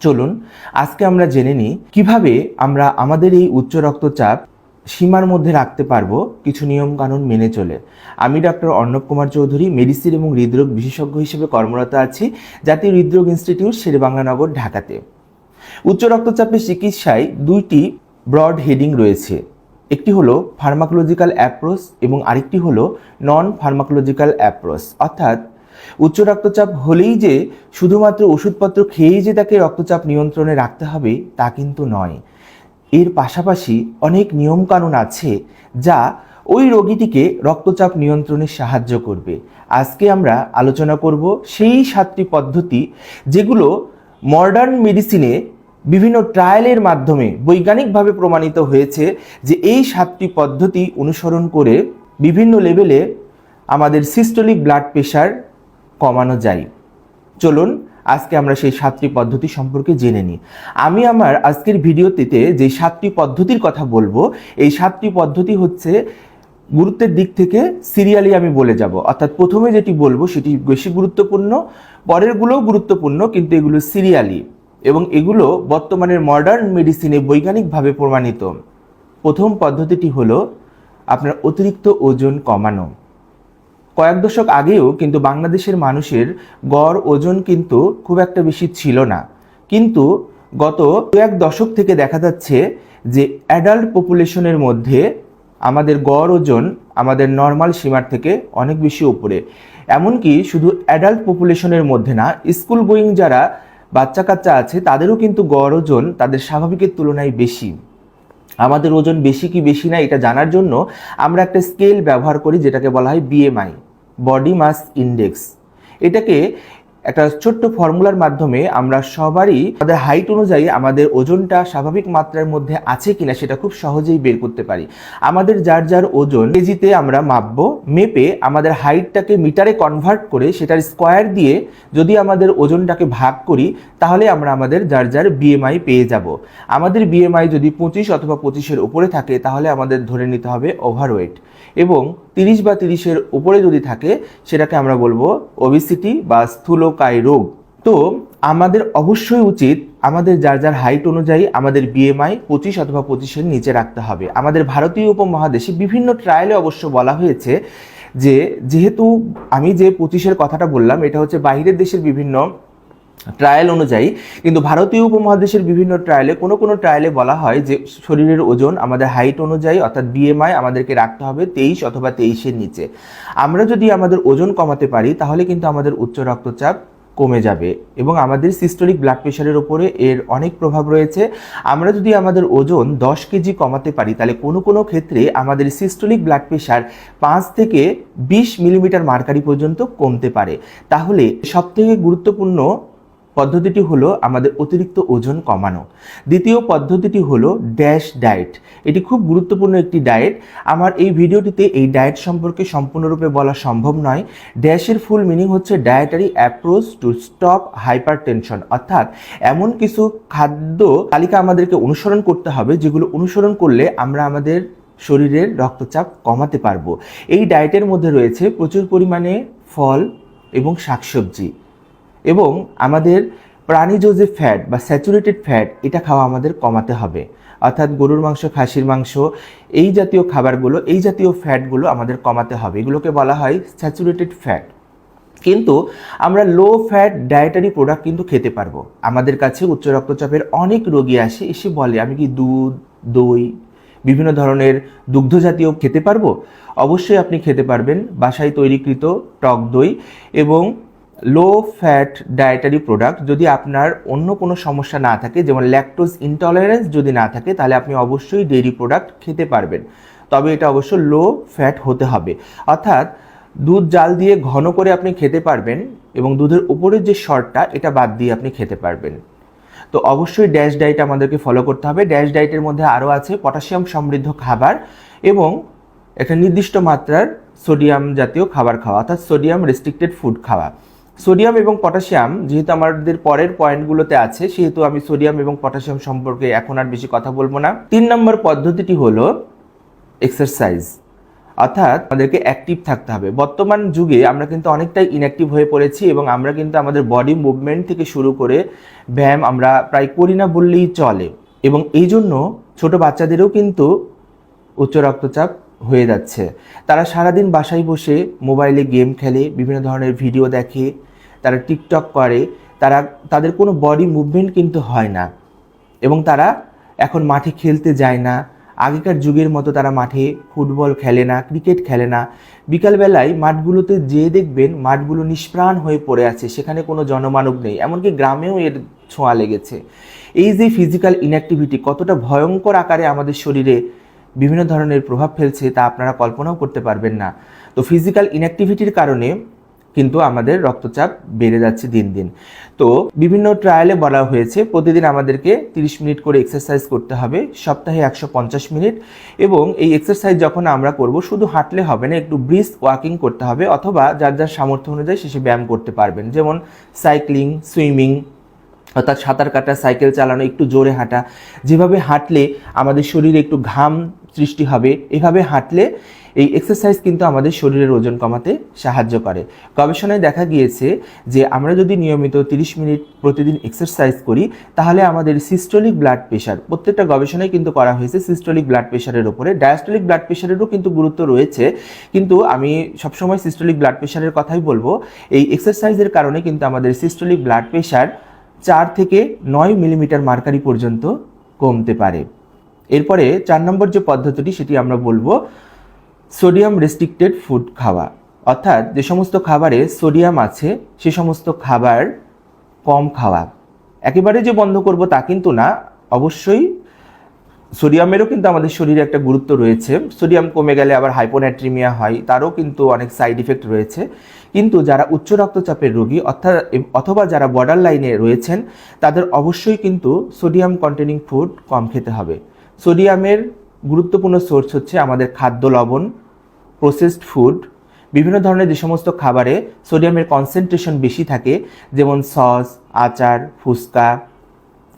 চলুন, আজকে আমরা জেনে নিই কীভাবে আমরা আমাদের এই উচ্চ রক্তচাপ সীমার মধ্যে রাখতে পারব কিছু নিয়ম কানুন মেনে চলে। আমি ডক্টর অর্ণব কুমার চৌধুরী, মেডিসিন এবং হৃদরোগ বিশেষজ্ঞ হিসেবে কর্মরত আছি জাতীয় হৃদরোগ ইনস্টিটিউট, শেরেবাংলানগর, ঢাকাতে। উচ্চ রক্তচাপের চিকিৎসায় দুইটি ব্রড হেডিং রয়েছে। একটি হলো ফার্মাকোলজিক্যাল অ্যাপ্রোচ এবং আরেকটি হলো নন ফার্মাকোলজিক্যাল অ্যাপ্রোচ অর্থাৎ উচ্চ রক্তচাপ হলেই যে শুধুমাত্র ওষুধপত্র খেয়েই যে তাকে রক্তচাপ নিয়ন্ত্রণে রাখতে হবে, তা কিন্তু নয়। এর পাশাপাশি অনেক নিয়মকানুন আছে যা ওই রোগীটিকে রক্তচাপ নিয়ন্ত্রণে সাহায্য করবে। আজকে আমরা আলোচনা করব সেই সাতটি পদ্ধতি যেগুলো মডার্ন মেডিসিনে বিভিন্ন ট্রায়ালের মাধ্যমে বৈজ্ঞানিকভাবে প্রমাণিত হয়েছে যে এই সাতটি পদ্ধতি অনুসরণ করে বিভিন্ন লেভেলে আমাদের সিস্টোলিক ব্লাড প্রেশার কমানো যায়। চলুন, আজকে আমরা সেই সাতটি পদ্ধতি সম্পর্কে জেনে নিই। আমি আমার আজকের ভিডিওটিতে যে সাতটি পদ্ধতির কথা বলব, এই সাতটি পদ্ধতি হচ্ছে গুরুত্বের দিক থেকে সিরিয়ালি আমি বলে যাব। অর্থাৎ প্রথমে যেটি বলব, সেটি বেশি গুরুত্বপূর্ণ, পরেরগুলোও গুরুত্বপূর্ণ, কিন্তু এগুলো সিরিয়ালি এবং এগুলো বর্তমানের মডার্ন মেডিসিনে বৈজ্ঞানিকভাবে প্রমাণিত। প্রথম পদ্ধতিটি হলো, আপনার অতিরিক্ত ওজন কমানো। কয়েক দশক আগেও কিন্তু বাংলাদেশের মানুষের গড়, ওজন কিন্তু খুব একটা বেশি ছিল না। কিন্তু গত কয়েক দশক থেকে দেখা যাচ্ছে যে অ্যাডাল্ট পপুলেশনের মধ্যে আমাদের গড়, ওজন আমাদের নর্মাল সীমার থেকে অনেক বেশি উপরে। এমনকি শুধু অ্যাডাল্ট পপুলেশনের মধ্যে না স্কুল গোয়িং যারা বাচ্চা কাচ্চা আছে, তাদেরও কিন্তু গড়, ওজন তাদের স্বাভাবিকের তুলনায় বেশি। আমাদের ওজন বেশি কি বেশি না, এটা জানার জন্য আমরা একটা স্কেল ব্যবহার করি, যেটাকে বলা হয় বিএমআই বডি মাস ইন্ডেক্স এটাকে একটা ছোট্ট ফর্মুলার মাধ্যমে আমরা সবারই আমাদের হাইট অনুযায়ী আমাদের ওজনটা স্বাভাবিক মাত্রার মধ্যে আছে কিনা সেটা খুব সহজেই বের করতে পারি। আমাদের যার যার ওজন কেজিতে আমরা মাপবো, মেপে আমাদের হাইটটাকে মিটারে কনভার্ট করে সেটার স্কোয়ার দিয়ে যদি আমাদের ওজনটাকে ভাগ করি, তাহলে আমরা আমাদের যার যার বিএমআই পেয়ে যাব। আমাদের বিএমআই যদি পঁচিশ অথবা পঁচিশের উপরে থাকে, তাহলে আমাদের ধরে নিতে হবে ওভারওয়েট এবং তিরিশ বা তিরিশের উপরে যদি থাকে, সেটাকে আমরা বলব ওবিসিটি বা স্থূলকায় রোগ। তো আমাদের অবশ্যই উচিত, আমাদের যার যার হাইট অনুযায়ী আমাদের বিএমআই পঁচিশ অথবা পঁচিশের নিচে রাখতে হবে। আমাদের ভারতীয় উপমহাদেশে বিভিন্ন ট্রায়ালে অবশ্য বলা হয়েছে যে, যেহেতু আমি যে পঁচিশের কথাটা বললাম, এটা হচ্ছে বাইরের দেশের বিভিন্ন ট্রায়াল অনুযায়ী, কিন্তু ভারতীয় উপমহাদেশের বিভিন্ন ট্রায়ালে কোনো কোনো ট্রায়ালে বলা হয় যে শরীরের ওজন আমাদের হাইট অনুযায়ী, অর্থাৎ বিএমআই আমাদেরকে রাখতে হবে তেইশ অথবা তেইশের নিচে। আমরা যদি আমাদের ওজন কমাতে পারি, তাহলে কিন্তু আমাদের উচ্চ রক্তচাপ কমে যাবে এবং আমাদের সিস্টোলিক ব্লাড প্রেশারের ওপরে এর অনেক প্রভাব রয়েছে। আমরা যদি আমাদের ওজন দশ কেজি কমাতে পারি, তাহলে কোনো কোনো ক্ষেত্রে আমাদের সিস্টোলিক ব্লাড প্রেশার পাঁচ থেকে বিশ মিলিমিটার মার্কারি পর্যন্ত কমতে পারে। তাহলে সবথেকে গুরুত্বপূর্ণ পদ্ধতিটি হলো আমাদের অতিরিক্ত ওজন কমানো। দ্বিতীয় পদ্ধতিটি হলো ড্যাশ ডায়েট এটি খুব গুরুত্বপূর্ণ একটি ডায়েট আমার এই ভিডিওটিতে এই ডায়েট সম্পর্কে সম্পূর্ণরূপে বলা সম্ভব নয়। ড্যাশের ফুল মিনিং হচ্ছে dietary approach to stop hypertension অর্থাৎ এমন কিছু খাদ্য তালিকা আমাদেরকে অনুসরণ করতে হবে, যেগুলো অনুসরণ করলে আমরা আমাদের শরীরের রক্তচাপ কমাতে পারব। এই ডায়েটের মধ্যে রয়েছে প্রচুর পরিমাণে ফল এবং শাকসবজি। এবং আমাদের প্রাণীজ যে ফ্যাট বা স্যাচুরেটেড ফ্যাট এটা খাওয়া আমাদের কমাতে হবে। অর্থাৎ গরুর মাংস, খাসির মাংস, এই জাতীয় খাবারগুলো, এই জাতীয় ফ্যাটগুলো আমাদের কমাতে হবে। এগুলোকে বলা হয় স্যাচুরেটেড ফ্যাট কিন্তু আমরা লো ফ্যাট ডায়েটারি প্রোডাক্ট কিন্তু খেতে পারব। আমাদের কাছে উচ্চ রক্তচাপের অনেক রোগী আসে, এসে বলে, আমি কি দুধ, দই, বিভিন্ন ধরনের দুগ্ধ জাতীয় খেতে পারব? অবশ্যই আপনি খেতে পারবেন। বাসায় তৈরিকৃত টক দই এবং লো ফ্যাট ডায়েটারি প্রোডাক্ট যদি আপনার অন্য কোনো সমস্যা না থাকে, যেমন ল্যাকটোজ ইনটলারেন্স যদি না থাকে, তাহলে আপনি অবশ্যই ডেইরি প্রোডাক্ট খেতে পারবেন। তবে এটা অবশ্য লো ফ্যাট হতে হবে। অর্থাৎ দুধ জাল দিয়ে ঘন করে আপনি খেতে পারবেন এবং দুধের উপরের যে শর্টটা, এটা বাদ দিয়ে আপনি খেতে পারবেন। তো অবশ্যই ড্যাশ ডায়েট আমাদেরকে ফলো করতে হবে। ড্যাশ ডায়েটের মধ্যে আরও আছে পটাশিয়াম সমৃদ্ধ খাবার এবং একটা নির্দিষ্ট মাত্রার সোডিয়াম জাতীয় খাবার খাওয়া, অর্থাৎ সোডিয়াম রেস্ট্রিক্টেড ফুড খাওয়া। সোডিয়াম এবং পটাশিয়াম যেহেতু আমাদের পরের পয়েন্টগুলোতে আছে, সেহেতু আমি সোডিয়াম এবং পটাশিয়াম সম্পর্কে এখন আর বেশি কথা বলব না। তিন নম্বর পদ্ধতিটি হলো এক্সারসাইজ অর্থাৎ আমাদেরকে অ্যাক্টিভ থাকতে হবে। বর্তমান যুগে আমরা কিন্তু অনেকটাই ইনঅ্যাক্টিভ হয়ে পড়েছি এবং আমরা কিন্তু আমাদের বডি মুভমেন্ট থেকে শুরু করে ব্যায়াম আমরা প্রায় করি না বললেই চলে। এবং এই জন্য ছোটো বাচ্চাদেরও কিন্তু উচ্চ রক্তচাপ হয়ে যাচ্ছে। তারা সারাদিন বাসায় বসে মোবাইলে গেম খেলে, বিভিন্ন ধরনের ভিডিও দেখে তারা টিকটক করে, তারা, তাদের কোনো বডি মুভমেন্ট কিন্তু হয় না। এবং তারা এখন মাঠে খেলতে যায় না। আগেকার যুগের মতো তারা মাঠে ফুটবল খেলে না ক্রিকেট খেলে না। বিকালবেলায় মাঠগুলোতে যেয়ে দেখবেন, মাঠগুলো নিষ্প্রাণ হয়ে পড়ে আছে, সেখানে কোনো জনমানব নেই। এমনকি গ্রামেও এর ছোঁয়া লেগেছে। এই যে ফিজিক্যাল ইনঅ্যাক্টিভিটি কতটা ভয়ঙ্কর আকারে আমাদের শরীরে বিভিন্ন ধরনের প্রভাব ফেলছে, তা আপনারা কল্পনাও করতে পারবেন না। তো ফিজিক্যাল ইনঅ্যাক্টিভিটির কারণে কিন্তু আমাদের রক্তচাপ বেড়ে যাচ্ছে দিন দিন। তো বিভিন্ন ট্রায়ালে বলা হয়েছে, প্রতিদিন আমাদেরকে 30 মিনিট করে এক্সারসাইজ করতে হবে, সপ্তাহে একশো পঞ্চাশ মিনিট। এবং এই এক্সারসাইজ যখন আমরা করব, শুধু হাঁটলে হবে না, একটু ব্রিস্ক ওয়াকিং করতে হবে, অথবা যার যার সামর্থ্য অনুযায়ী শেষে ব্যায়াম করতে পারবেন। যেমন সাইক্লিং সুইমিং অর্থাৎ সাঁতার কাটা সাইকেল চালানো, একটু জোরে হাঁটা। যেভাবে হাঁটলে আমাদের শরীরে একটু ঘাম সৃষ্টি হবে, এভাবে হাঁটলে এই এক্সারসাইজ কিন্তু আমাদের শরীরের ওজন কমাতে সাহায্য করে। গবেষণায় দেখা গিয়েছে যে আমরা যদি নিয়মিত 30 মিনিট প্রতিদিন এক্সারসাইজ করি, তাহলে আমাদের সিস্টোলিক ব্লাড প্রেশার প্রত্যেকটা গবেষণায় কিন্তু করা হয়েছে সিস্টোলিক ব্লাড প্রেশারের উপরে। ডায়াস্টোলিক ব্লাড প্রেশারেরও কিন্তু গুরুত্ব রয়েছে, কিন্তু আমি সবসময় সিস্টোলিক ব্লাড প্রেশারের কথাই বলব। এই এক্সারসাইজের কারণে কিন্তু আমাদের সিস্টোলিক ব্লাড প্রেশার চার থেকে নয় মিলিমিটার মার্কারি পর্যন্ত কমতে পারে। এরপরে চার নম্বর যে পদ্ধতিটি, সেটি আমরা বলব সোডিয়াম রেস্ট্রিক্টেড ফুড খাওয়া অর্থাৎ যে সমস্ত খাবারে সোডিয়াম আছে, সে সমস্ত খাবার কম খাওয়া। একেবারে যে বন্ধ করব তা কিন্তু না। অবশ্যই সোডিয়ামেরও কিন্তু আমাদের শরীরে একটা গুরুত্ব রয়েছে। সোডিয়াম কমে গেলে আবার হাইপোনাট্রিমিয়া হয়, তারও কিন্তু অনেক সাইড ইফেক্ট রয়েছে। কিন্তু যারা উচ্চ রক্তচাপের রোগী, অর্থাৎ অথবা যারা বর্ডার লাইনে রয়েছেন, তাদের অবশ্যই কিন্তু সোডিয়াম কন্টেনিং ফুড কম খেতে হবে। সোডিয়ামের গুরুত্বপূর্ণ সোর্স হচ্ছে আমাদের খাদ্য লবণ প্রসেসড ফুড বিভিন্ন ধরনের যে সমস্ত খাবারে সোডিয়ামের কনসেন্ট্রেশন বেশি থাকে, যেমন সস আচার, ফুচকা,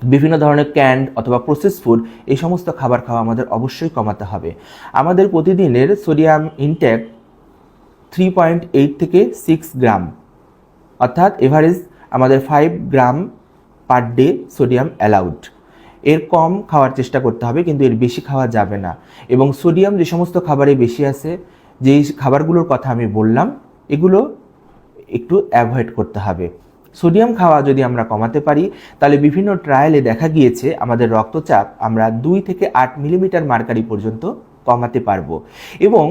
বিভিন্ন ধরনের ক্যান্ড অথবা প্রসেস ফুড এই সমস্ত খাবার খাওয়া আমাদের অবশ্যই কমাতে হবে। আমাদের প্রতিদিনের sodium intake three point eight থেকে সিক্স গ্রাম অর্থাৎ এভারেজ আমাদের five gram per day sodium allowed এর কম খাওয়ার চেষ্টা করতে হবে, কিন্তু এর বেশি খাওয়া যাবে না। এবং সোডিয়াম যে সমস্ত খাবারে বেশি আছে, যেই খাবারগুলোর কথা আমি বললাম, এগুলো একটু অ্যাভয়েড করতে হবে। সোডিয়াম খাওয়া যদি আমরা কমাতে পারি, তাহলে বিভিন্ন ট্রায়ালে দেখা গিয়েছে, আমাদের রক্তচাপ আমরা দুই থেকে আট মিলিমিটার মার্কারি পর্যন্ত কমাতে পারব। এবং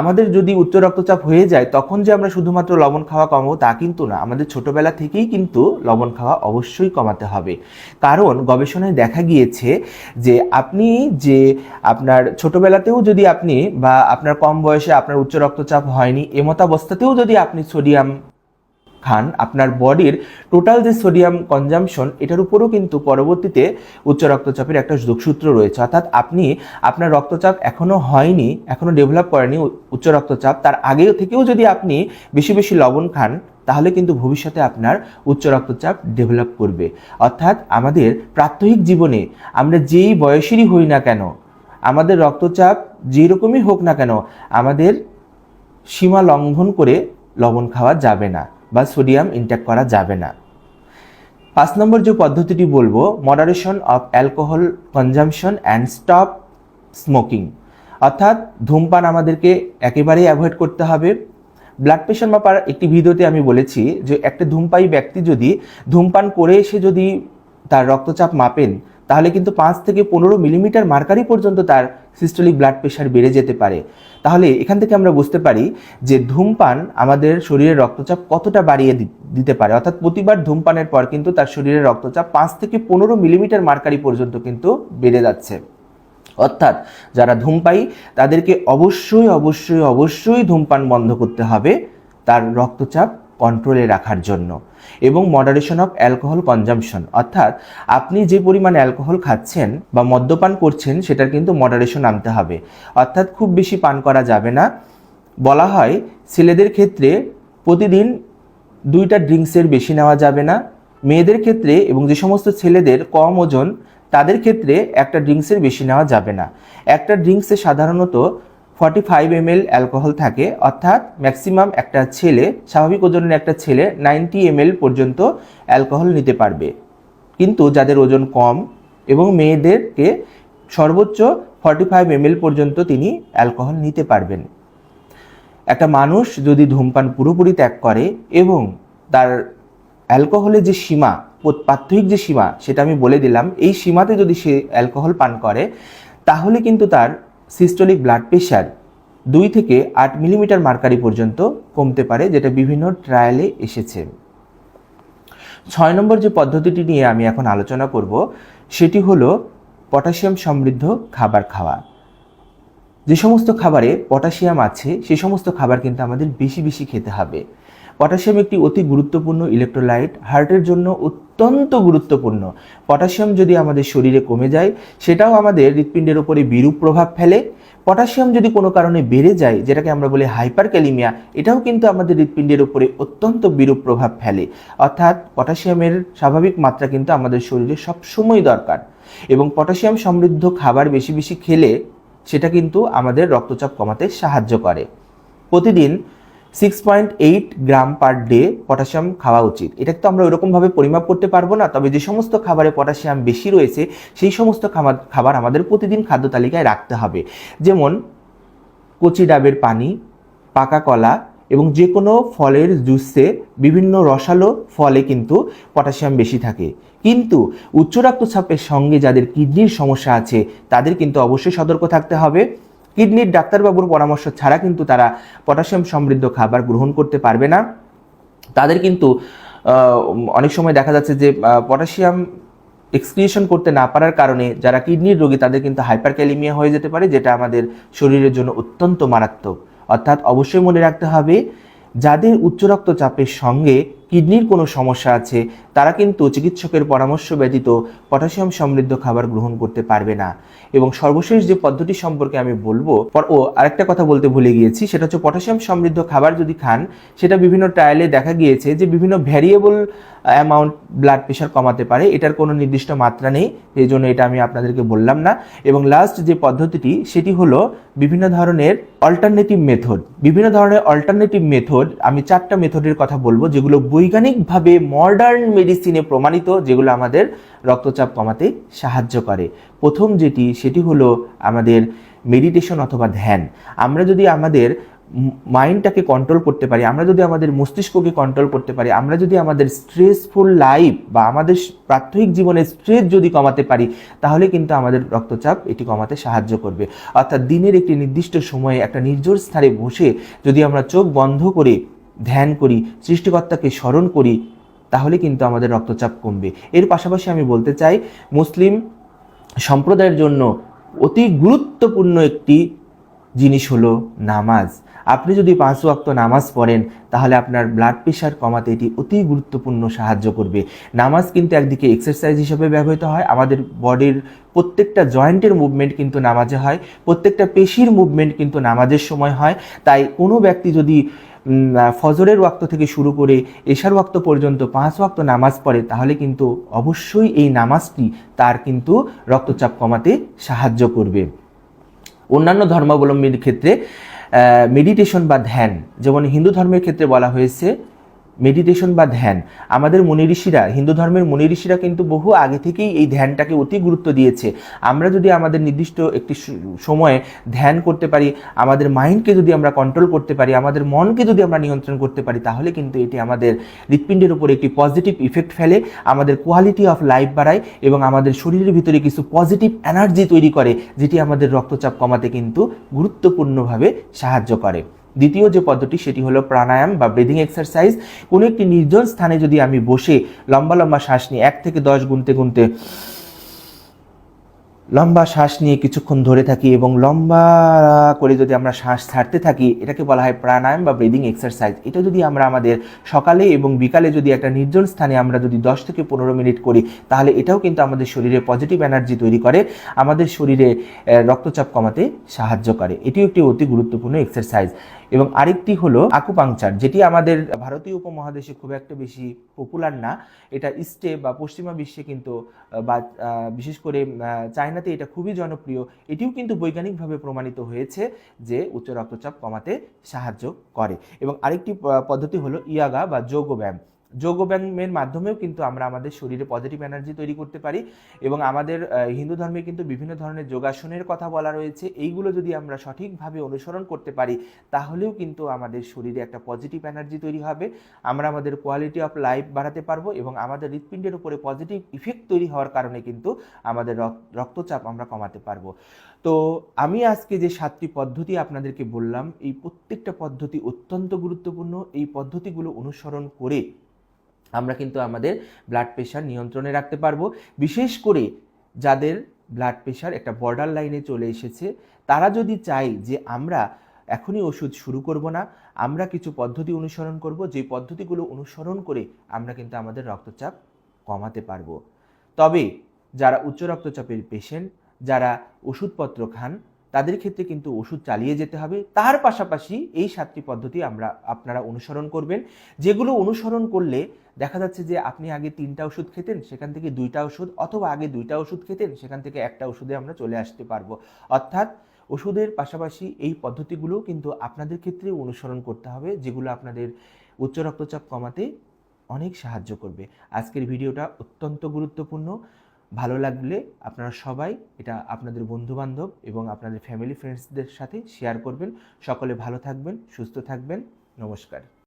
আমাদের যদি উচ্চ রক্তচাপ হয়ে যায়, তখন যে আমরা শুধুমাত্র লবণ খাওয়া কমাবো তা কিন্তু না। আমাদের ছোটবেলা থেকেই কিন্তু লবণ খাওয়া অবশ্যই কমাতে হবে। কারণ গবেষণায় দেখা গিয়েছে যে আপনি যে আপনার ছোটবেলাতেও যদি আপনি বা আপনার কম বয়সে আপনার উচ্চ রক্তচাপ হয়নি, এমতাবস্থাতেও যদি আপনি সোডিয়াম খান, আপনার বডির টোটাল যে সোডিয়াম কনজামশন এটার উপরও কিন্তু পরবর্তীতে উচ্চ রক্তচাপের একটা যোগসূত্র রয়েছে। অর্থাৎ আপনি, আপনার রক্তচাপ এখনও হয়নি এখনও ডেভেলপ করেনি উচ্চ রক্তচাপ, তার আগে থেকেও যদি আপনি বেশি বেশি লবণ খান, তাহলে কিন্তু ভবিষ্যতে আপনার উচ্চ রক্তচাপ ডেভেলপ করবে। অর্থাৎ আমাদের প্রাত্যহিক জীবনে আমরা যেই বয়সেরই হই না কেন, আমাদের রক্তচাপ যেরকমই হোক না কেন, আমাদের সীমা লঙ্ঘন করে লবণ খাওয়া যাবে না। বা সোডিয়াম ইনটেক করা যাবে না। পাঁচ নম্বর যে পদ্ধতিটি বলব moderation of alcohol consumption and stop smoking অর্থাৎ ধূমপান আমাদেরকে একেবারেই অ্যাভয়েড করতে হবে। ব্লাড প্রেশার মাপার একটি ভিডিওতে আমি বলেছি যে, একটা ধূমপায়ী ব্যক্তি যদি ধূমপান করে এসে যদি তার রক্তচাপ মাপেন, তাহলে কিন্তু পাঁচ থেকে পনেরো মিলিমিটার মার্কারি পর্যন্ত তার সিস্টোলিক ব্লাড প্রেশার বেড়ে যেতে পারে। তাহলে এখান থেকে আমরা বুঝতে পারি যে ধূমপান আমাদের শরীরের রক্তচাপ কতটা বাড়িয়ে দিতে পারে। অর্থাৎ প্রতিবার ধূমপানের পর কিন্তু তার শরীরের রক্তচাপ পাঁচ থেকে পনেরো মিলিমিটার মার্কারি পর্যন্ত কিন্তু বেড়ে যাচ্ছে। অর্থাৎ যারা ধূমপাই তাদেরকে অবশ্যই অবশ্যই অবশ্যই ধূমপান বন্ধ করতে হবে। তার রক্তচাপ কন্ট্রোলে রাখার জন্য এবং মডারেশন অফ অ্যালকোহল কনজামশন অর্থাৎ আপনি যে পরিমাণ অ্যালকোহল খাচ্ছেন বা মদ্যপান করছেন, সেটার কিন্তু মডারেশন আনতে হবে। অর্থাৎ খুব বেশি পান করা যাবে না। বলা হয়, ছেলেদের ক্ষেত্রে প্রতিদিন দুইটা ড্রিঙ্কসের বেশি নেওয়া যাবে না। মেয়েদের ক্ষেত্রে এবং যে সমস্ত ছেলেদের কম ওজন, তাদের ক্ষেত্রে একটা ড্রিঙ্কসের বেশি নেওয়া যাবে না। একটা ড্রিঙ্কসে সাধারণত ফর্টি ফাইভ এম অ্যালকোহল থাকে, অর্থাৎ ম্যাক্সিমাম একটা ছেলে, স্বাভাবিক ওজনের একটা ছেলে নাইনটি এম পর্যন্ত অ্যালকোহল নিতে পারবে। কিন্তু যাদের ওজন কম এবং মেয়েদেরকে সর্বোচ্চ ফর্টি ফাইভ এম পর্যন্ত তিনি অ্যালকোহল নিতে পারবেন। একটা মানুষ যদি ধূমপান পুরোপুরি ত্যাগ করে এবং তার অ্যালকোহলের যে সীমা প্রাত্যহিক যে সীমা, সেটা আমি বলে দিলাম, এই সীমাতে যদি সে অ্যালকোহল পান করে, তাহলে কিন্তু তার সিস্টোলিক ব্লাড প্রেশার দুই থেকে আট মিলিমিটার মার্কারি পর্যন্ত কমতে পারে, যেটা বিভিন্ন ট্রায়ালে এসেছে। ছয় নম্বর যে পদ্ধতিটি নিয়ে আমি এখন আলোচনা করব, সেটি হলো পটাশিয়াম সমৃদ্ধ খাবার খাওয়া। যে সমস্ত খাবারে পটাশিয়াম আছে, সে সমস্ত খাবার কিন্তু আমাদের বেশি বেশি খেতে হবে। পটাশিয়াম একটি অতি গুরুত্বপূর্ণ ইলেকট্রোলাইট হার্টের জন্য অত্যন্ত গুরুত্বপূর্ণ। পটাশিয়াম যদি আমাদের শরীরে কমে যায়, সেটাও আমাদের হৃৎপিণ্ডের ওপরে বিরূপ প্রভাব ফেলে। পটাশিয়াম যদি কোনো কারণে বেড়ে যায়, যেটাকে আমরা বলি হাইপার ক্যালিমিয়া এটাও কিন্তু আমাদের হৃৎপিণ্ডের উপরে অত্যন্ত বিরূপ প্রভাব ফেলে। অর্থাৎ পটাশিয়ামের স্বাভাবিক মাত্রা কিন্তু আমাদের শরীরে সবসময় দরকার। এবং পটাশিয়াম সমৃদ্ধ খাবার বেশি বেশি খেলে, সেটা কিন্তু আমাদের রক্তচাপ কমাতে সাহায্য করে। প্রতিদিন six point eight gram per day potassium খাওয়া উচিত। এটা তো আমরা ওরকমভাবে পরিমাপ করতে পারব না, তবে যে সমস্ত খাবারে পটাশিয়াম বেশি রয়েছে, সেই সমস্ত খাবার খাবার আমাদের প্রতিদিন খাদ্য তালিকায় রাখতে হবে। যেমন কচি ডাবের পানি, পাকা কলা এবং যে কোনো ফলের জুসে বিভিন্ন রসালো ফলে কিন্তু পটাশিয়াম বেশি থাকে। কিন্তু উচ্চ রক্তচাপের সঙ্গে যাদের কিডনির সমস্যা আছে, তাদের কিন্তু অবশ্যই সতর্ক থাকতে হবে। কিডনির ডাক্তারবাবুর পরামর্শ ছাড়া কিন্তু তারা পটাশিয়াম সমৃদ্ধ খাবার গ্রহণ করতে পারবে না। তাদের কিন্তু অনেক সময় দেখা যাচ্ছে যে পটাশিয়াম এক্সক্রিয়েশন করতে না পারার কারণে যারা কিডনির রোগী, তাদের কিন্তু হাইপার ক্যালিমিয়া হয়ে যেতে পারে, যেটা আমাদের শরীরের জন্য অত্যন্ত মারাত্মক। অর্থাৎ অবশ্যই মনে রাখতে হবে যাদের উচ্চ রক্তচাপের সঙ্গে কিডনির কোনো সমস্যা আছে, তারা কিন্তু চিকিৎসকের পরামর্শ ব্যতীত পটাশিয়াম সমৃদ্ধ খাবার গ্রহণ করতে পারবে না। এবং সর্বশেষ যে পদ্ধতি সম্পর্কে আমি বলব, পর- ও, আরেকটা কথা বলতে ভুলে গিয়েছি, সেটা হচ্ছে পটাশিয়াম সমৃদ্ধ খাবার যদি খান, সেটা বিভিন্ন ট্রায়ালে দেখা গিয়েছে যে বিভিন্ন ভ্যারিয়েবল অ্যামাউন্ট ব্লাড প্রেশার কমাতে পারে, এটার কোনো নির্দিষ্ট মাত্রা নেই, এই জন্য এটা আমি আপনাদেরকে বললাম না। এবং লাস্ট যে পদ্ধতিটি, সেটি হলো বিভিন্ন ধরনের অল্টারনেটিভ মেথড বিভিন্ন ধরনের অল্টারনেটিভ মেথড আমি চারটা মেথডের কথা বলব, যেগুলো বৈজ্ঞানিকভাবে মডার্ন মেডিসিনে প্রমাণিত, যেগুলো আমাদের রক্তচাপ কমাতে সাহায্য করে। প্রথম যেটি, সেটি হলো আমাদের মেডিটেশন অথবা ধ্যান। আমরা যদি আমাদের মাইন্ডটাকে কন্ট্রোল করতে পারি, আমরা যদি আমাদের মস্তিষ্ককে কন্ট্রোল করতে পারি, আমরা যদি আমাদের স্ট্রেসফুল লাইফ বা আমাদের প্রাত্যহিক জীবনের স্ট্রেস যদি কমাতে পারি, তাহলে কিন্তু আমাদের রক্তচাপ এটি কমাতে সাহায্য করবে। অর্থাৎ দিনের একটি নির্দিষ্ট সময়ে একটা নির্জর স্থানে বসে যদি আমরা চোখ বন্ধ করে ধ্যান করি, সৃষ্টিকর্তাকে স্মরণ করি, তাহলে কিন্তু আমাদের রক্তচাপ কমবে। এর পাশাপাশি আমি বলতে চাই, মুসলিম সম্প্রদায়ের জন্য অতি গুরুত্বপূর্ণ একটি জিনিস হলো নামাজ। আপনি যদি পাঁচ ওয়াক্ত নামাজ পড়েন, তাহলে আপনার ব্লাড প্রেশার কমাতে এটি অতি গুরুত্বপূর্ণ সাহায্য করবে। নামাজ কিন্তু একদিকে এক্সারসাইজ হিসেবে ব্যবহৃত হয়, আমাদের বডির প্রত্যেকটা জয়েন্টের মুভমেন্ট কিন্তু নামাজে হয়, প্রত্যেকটা পেশির মুভমেন্ট কিন্তু নামাজের সময় হয়। তাই কোনো ব্যক্তি যদি ফজরের ওয়াক্ত থেকে শুরু করে এশার ওয়াক্ত পর্যন্ত পাঁচ ওয়াক্ত নামাজ পড়ে, তাহলে কিন্তু অবশ্যই এই নামাজটি তার কিন্তু রক্তচাপ কমাতে সাহায্য করবে। অন্যান্য ধর্মাবলম্বীর ক্ষেত্রে মেডিটেশন বা ধ্যান যেমন হিন্দু ধর্মের ক্ষেত্রে বলা হয়েছে মেডিটেশন বা ধ্যান। আমাদের মুনি ঋষিরা, হিন্দু ধর্মের মুনি ঋষিরা কিন্তু বহু আগে থেকেই এই ধ্যানটাকে অতি গুরুত্ব দিয়েছে। আমরা যদি আমাদের নির্দিষ্ট একটি সময়ে ধ্যান করতে পারি, আমাদের মাইন্ডকে যদি আমরা কন্ট্রোল করতে পারি, আমাদের মনকে যদি আমরা নিয়ন্ত্রণ করতে পারি, তাহলে কিন্তু এটি আমাদের হৃৎপিণ্ডের উপর একটি পজিটিভ ইফেক্ট ফেলে, আমাদের কোয়ালিটি অফ লাইফ বাড়ায় এবং আমাদের শরীরের ভিতরে কিছু পজিটিভ এনার্জি তৈরি করে, যেটি আমাদের রক্তচাপ কমাতে কিন্তু গুরুত্বপূর্ণভাবে সাহায্য করে। দ্বিতীয় যে পদ্ধতি সেটি হলো প্রাণায়াম বা ব্রিদিং এক্সারসাইজ কোনো একটি নির্জন স্থানে যদি আমি বসে লম্বা লম্বা শ্বাস নিই এক থেকে দশ গুনতে গুনতে লম্বা শ্বাস নিয়ে কিছুক্ষণ ধরে থাকি এবং লম্বা করে যদি আমরা শ্বাস ছাড়তে থাকি, এটাকে বলা হয় প্রাণায়াম বা ব্রিদিং এক্সারসাইজ এটা যদি আমরা আমাদের সকালে এবং বিকালে যদি একটা নির্জন স্থানে আমরা যদি দশ থেকে পনেরো মিনিট করি, তাহলে এটাও কিন্তু আমাদের শরীরে পজিটিভ এনার্জি তৈরি করে। আমাদের শরীরে রক্তচাপ কমাতে সাহায্য করে। এটিও একটি অতি গুরুত্বপূর্ণ এক্সারসাইজ এবং আরেকটি হলো আকুপাংচার যেটি আমাদের ভারতীয় উপমহাদেশে খুব একটা বেশি পপুলার না। এটা ইস্টে বা পশ্চিমা বিশ্বে কিন্তু বা বিশেষ করে চায়নাতে এটা খুবই জনপ্রিয়। এটিও কিন্তু বৈজ্ঞানিকভাবে প্রমাণিত হয়েছে যে উচ্চ রক্তচাপ কমাতে সাহায্য করে। এবং আরেকটি পদ্ধতি হলো ইয়াগা বা যোগ ব্যায়াম যোগ ব্যায়ামের মাধ্যমেও কিন্তু আমরা আমাদের শরীরে পজিটিভ এনার্জি তৈরি করতে পারি এবং আমাদের হিন্দু ধর্মে কিন্তু বিভিন্ন ধরনের যোগাসনের কথা বলা রয়েছে। এইগুলো যদি আমরা সঠিকভাবে অনুসরণ করতে পারি, তাহলেও কিন্তু আমাদের শরীরে একটা পজিটিভ এনার্জি তৈরি হবে। আমরা আমাদের কোয়ালিটি অফ লাইফ বাড়াতে পারব এবং আমাদের হৃৎপিণ্ডের উপরে পজিটিভ ইফেক্ট তৈরি হওয়ার কারণে কিন্তু আমাদের রক- রক্তচাপ আমরা কমাতে পারব। তো আমি আজকে যে সাতটি পদ্ধতি আপনাদেরকে বললাম, এই প্রত্যেকটা পদ্ধতি অত্যন্ত গুরুত্বপূর্ণ। এই পদ্ধতিগুলো অনুসরণ করে আমরা কিন্তু আমাদের ব্লাড প্রেশার নিয়ন্ত্রণে রাখতে পারব। বিশেষ করে যাদের ব্লাড প্রেশার একটা বর্ডার লাইনে চলে এসেছে, তারা যদি চাই যে আমরা এখনই ওষুধ শুরু করব না, আমরা কিছু পদ্ধতি অনুসরণ করব, যে পদ্ধতিগুলো অনুসরণ করে আমরা কিন্তু আমাদের রক্তচাপ কমাতে পারব। তবে যারা উচ্চ রক্তচাপের পেশেন্ট যারা ওষুধপত্র খান তাদের ক্ষেত্রে কিন্তু ওষুধ চালিয়ে যেতে হবে। তার পাশাপাশি এই সাতটি পদ্ধতি আমরা, আপনারা অনুসরণ করবেন। যেগুলো অনুসরণ করলে দেখা যাচ্ছে যে আপনি আগে তিনটা ওষুধ খেতেন, সেখান থেকে দুইটা ওষুধ অথবা আগে দুইটা ওষুধ খেতেন, সেখান থেকে একটা ওষুধে আমরা চলে আসতে পারব। অর্থাৎ ওষুধের পাশাপাশি এই পদ্ধতিগুলো কিন্তু আপনাদের ক্ষেত্রে অনুসরণ করতে হবে, যেগুলো আপনাদের উচ্চ রক্তচাপ কমাতে অনেক সাহায্য করবে। আজকের ভিডিওটা অত্যন্ত গুরুত্বপূর্ণ। ভালো লাগলে আপনারা সবাই এটা আপনাদের বন্ধুবান্ধব এবং আপনাদের ফ্যামিলি ফ্রেন্ডসদের সাথে শেয়ার করবেন। সকলে ভালো থাকবেন, সুস্থ থাকবেন। নমস্কার।